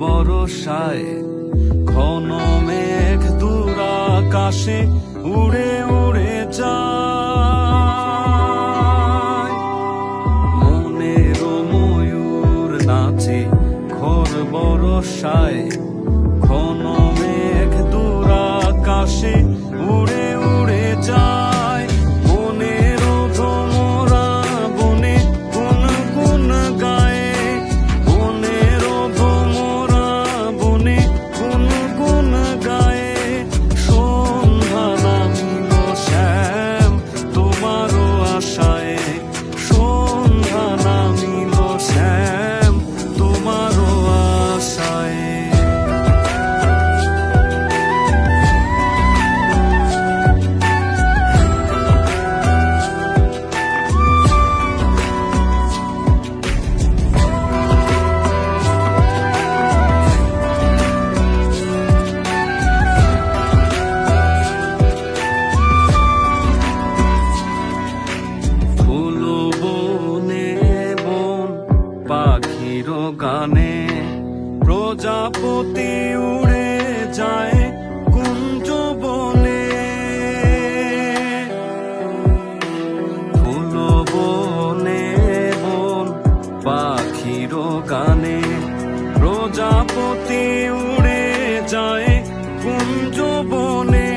বরসায় ঘন মেঘ দূর কাশে উড়ে উড়ে যায়। মনের ময়ূর নাচে ঘোর বরসায় প্রজাপতি উড়ে যায় কুঞ্জ বনে। ফুল বনে বন, পাখির গানে প্রজাপতি উড়ে যায় কুঞ্জ বনে।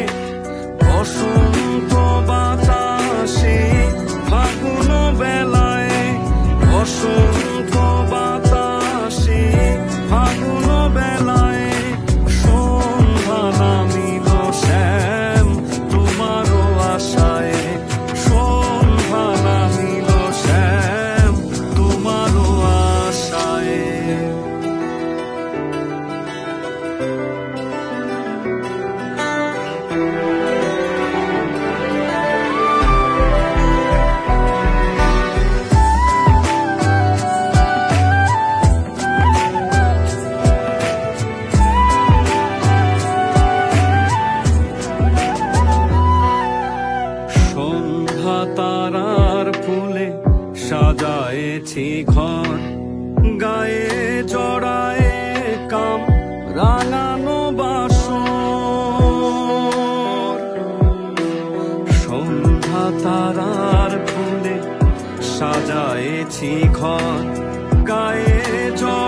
বসন্ত বাতাসে ফাগুন বেলায় বসন্ত সাজায়েছি ঘর গায়ে জড়ায় কাম রাঙানো বাস সন্ধ্যা তারার ফুলে সাজায়েছি ঘর গায়ে জড়ায়